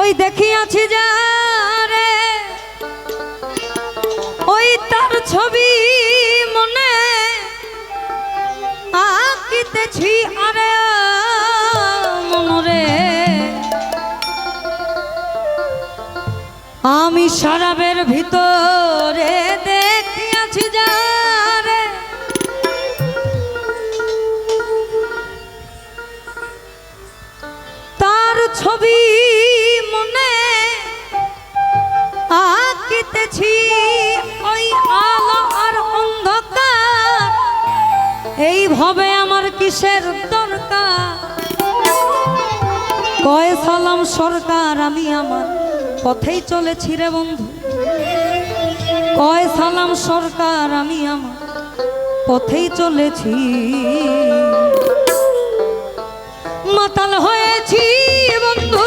ওই দেখিয়াছি যা রে ওই তার ছবি মনে আঁকিতেছি আরে মনরে। আমি শরাবের ভিতরে দেখিয়াছি যা এইভাবে আমার কিসের দরকার? কয় সালাম সরকার, আমি আমার পথেই চলেছি রে বন্ধু। কয় সালাম সরকার, আমি আমার পথেই চলেছি। মাতাল হয়েছি বন্ধু।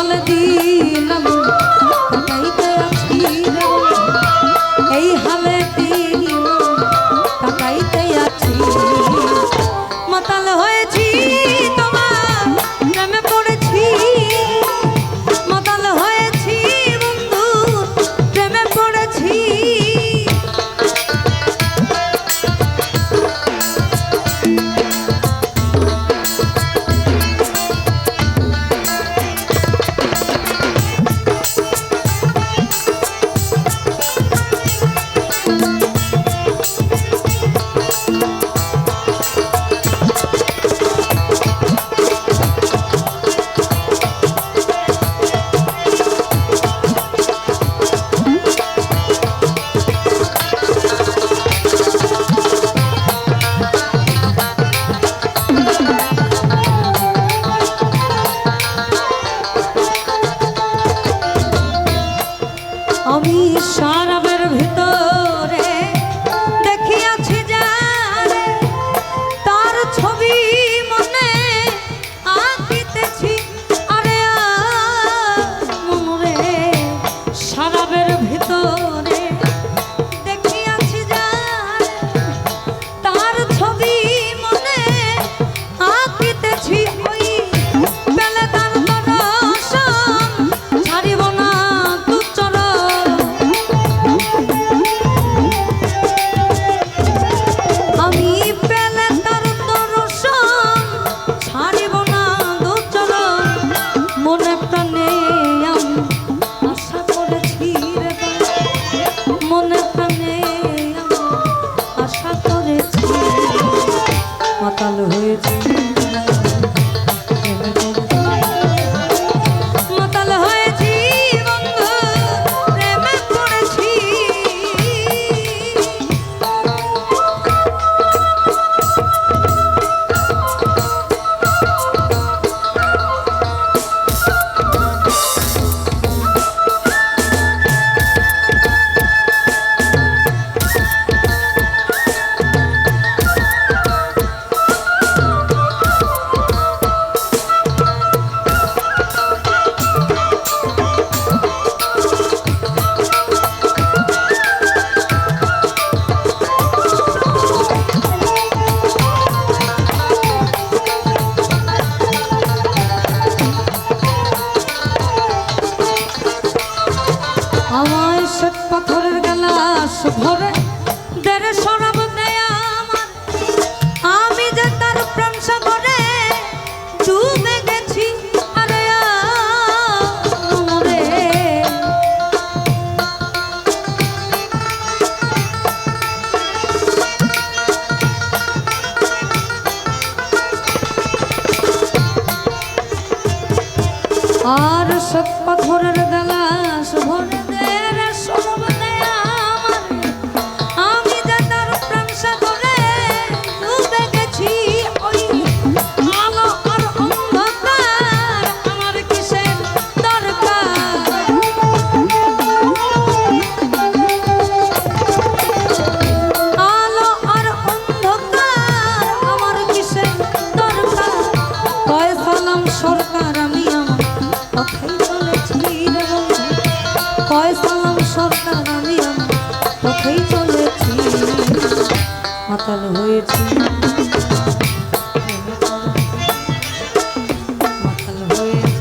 জল দিয়ে পাথরের গেলাস ভরে দেড়ে সরাব দেয়া আমার। আমি যে তার প্রেম সাগরে ডুবে গেছি, আরে আমরে আর সৎ পাথরের গেলাস ভরে স্বপ্ন আমি পথেই চলেছি মাতাল হয়েছি মাতাল হয়েছি।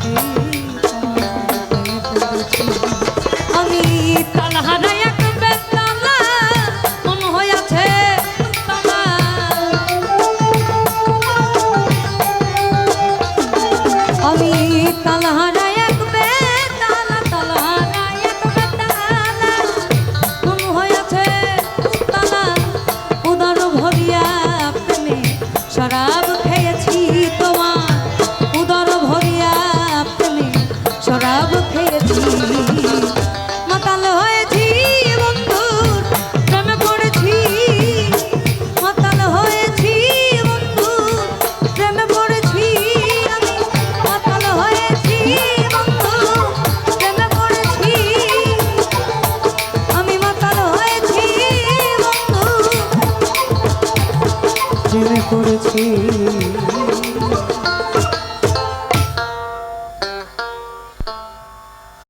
ಸೀ